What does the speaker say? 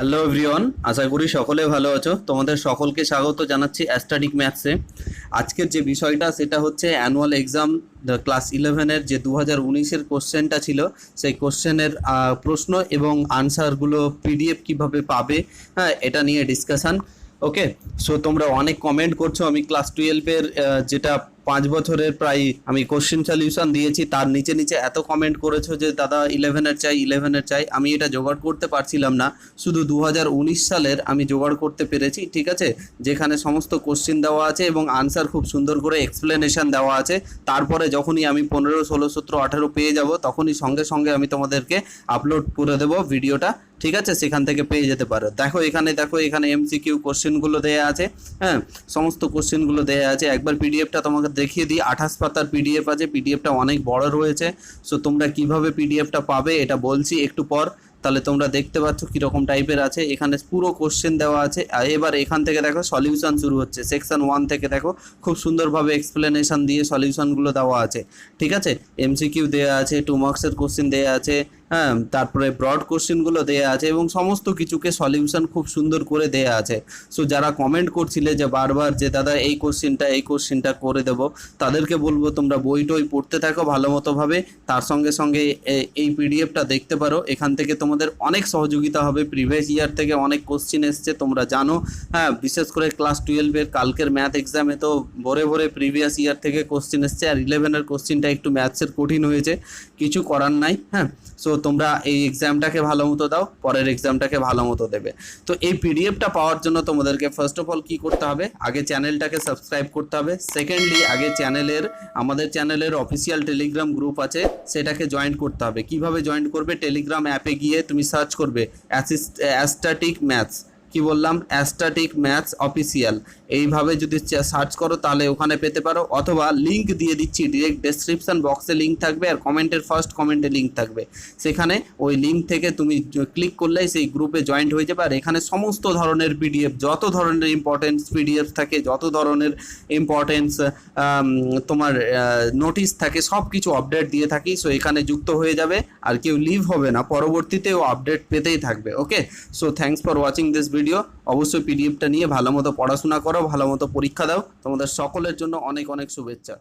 Hello everyone আশা করি সকলে ভালো আছো। তোমাদের সকলকে স্বাগত জানাচ্ছি অ্যাস্টাডিক ম্যাথসে আজকের যে বিষয়টা, সেটা হচ্ছে অ্যানুয়াল এক্সাম ক্লাস ইলেভেনের যে দু হাজার উনিশের কোশ্চেনটা ছিল, সেই কোশ্চেনের প্রশ্ন এবং আনসারগুলো পিডিএফ কীভাবে পাবে হ্যাঁ এটা নিয়ে ডিসকাশন ওকে সো তোমরা অনেক কমেন্ট করছ। আমি ক্লাস টুয়েলভের যেটা পাঁচ বছরের প্রায় আমি কোশ্চেন সলিউশন দিয়েছি। তার নিচে নিচে এত কমেন্ট করেছ যে, দাদা ইলেভেনের চাই ইলেভেনের চাই। আমি এটা জোগাড় করতে পারছিলাম না। শুধু দু হাজার উনিশ সালের আমি জোগাড় করতে পেরেছি, ঠিক আছে? যেখানে সমস্ত কোশ্চেন দেওয়া আছে এবং আনসার খুব সুন্দর করে এক্সপ্লেনেশন দেওয়া আছে। তারপরে যখনই আমি পনেরো, ষোলো, সতেরো, আঠেরো পেয়ে যাব, তখনই সঙ্গে সঙ্গে আমি তোমাদেরকে আপলোড করে দেবো ভিডিওটা, ঠিক আছে? সেখান থেকে পেয়ে যেতে পারো। দেখো এখানে দেখো এখানে এমসিকিউ কোশ্চেনগুলো দেয়া আছে হ্যাঁ? সমস্ত কোশ্চেনগুলো দেয়া আছে। একবার পিডিএফটা তোমাকে দেখিয়ে দিই, আঠাশ পাতার পিডিএফ আছে পিডিএফটা অনেক বড় রয়েছে সো তোমরা কীভাবে পিডিএফটা পাবে এটা বলছি একটু পর, তাহলে তোমরা দেখতে পাচ্ছ কীরকম টাইপের আছে, এখানে পুরো কোশ্চেন দেওয়া আছে এবার এখান থেকে দেখো সলিউশন শুরু হচ্ছে সেকশন ওয়ান থেকে দেখো, খুব সুন্দরভাবে এক্সপ্লেনেশন দিয়ে সলিউশনগুলো দেওয়া আছে, ঠিক আছে? এমসিকিউ দেওয়া আছে টু মার্কসের কোশ্চেন দেওয়া আছে হ্যাঁ তারপরে ব্রড কোশ্চেনগুলো দেওয়া আছে এবং সমস্ত কিছুকে সলিউশন খুব সুন্দর করে দেওয়া আছে। সো যারা কমেন্ট করছিলে যে বারবার যে, দাদা, এই কোশ্চেনটা এই কোশ্চেনটা করে দেবো। তাদেরকে বলব, তোমরা বই টই পড়তে থাকো ভালো মতোভাবে তার সঙ্গে সঙ্গে এই পিডিএফটা দেখতে পারো। এখান থেকে তোমাদের অনেক সহযোগিতা হবে। প্রিভিয়াস ইয়ার থেকে অনেক কোশ্চেন এসছে, তোমরা জানো। হ্যাঁ বিশেষ করে ক্লাস টুয়েলভের কালকের ম্যাথ এক্সামে তো ভরে ভরে প্রিভিয়াস ইয়ার থেকে কোশ্চেন এসছে। আর ইলেভেনের কোশ্চেনটা একটু ম্যাথসের কঠিন হয়েছে। কিছু করার নাই হ্যাঁ। সো তোমরা এই এক্সামটাকে ভালো মতো দাও, পরের এক্সামটাকে ভালো মতো দেবে। তো এই পিডিএফটা পাওয়ার জন্য তোমাদেরকে ফার্স্ট অফ অল কী করতে হবে? আগে চ্যানেলটাকে সাবস্ক্রাইব করতে হবে। সেকেন্ডলি আগে চ্যানেলের আমাদের চ্যানেলের অফিসিয়াল টেলিগ্রাম গ্রুপ আছে, সেটাকে জয়েন করতে হবে। কীভাবে জয়েন করবে? টেলিগ্রাম অ্যাপে গিয়ে তুমি সার্চ করবে অ্যাসিস্ট অ্যাস্টাটিক ম্যাথস কি বললাম? অ্যাস্টাটিক ম্যাথস অফিসিয়াল এইভাবে যদি সার্চ করো তাহলে ওখানে পেতে পারো। অথবা লিংক দিয়ে দিচ্ছি ডিরেক্ট ডেসক্রিপশন বক্সে লিংক থাকবে আর কমেন্টের ফার্স্ট কমেন্টে লিঙ্ক থাকবে। সেখানে ওই লিঙ্ক থেকে তুমি ক্লিক করলেই সেই গ্রুপে জয়েন্ট হয়ে যাবে। আর এখানে সমস্ত ধরনের পিডিএফ যত ধরনের ইম্পর্টেন্স পিডিএফ থাকে, যত ধরনের ইম্পর্টেন্স তোমার নোটিশ থাকে সব কিছু আপডেট দিয়ে থাকি। সো এখানে যুক্ত হয়ে যাবে। আর কেউ লিভ হবে না। পরবর্তীতেও আপডেট পেতেই থাকবে। Okay so thanks for watching this video অবশ্যই পিডিএফটা নিয়ে ভালো মতো পড়াশোনা করো, ভালো মতো পরীক্ষা দাও। তোমাদের সকলের জন্য অনেক অনেক শুভেচ্ছা।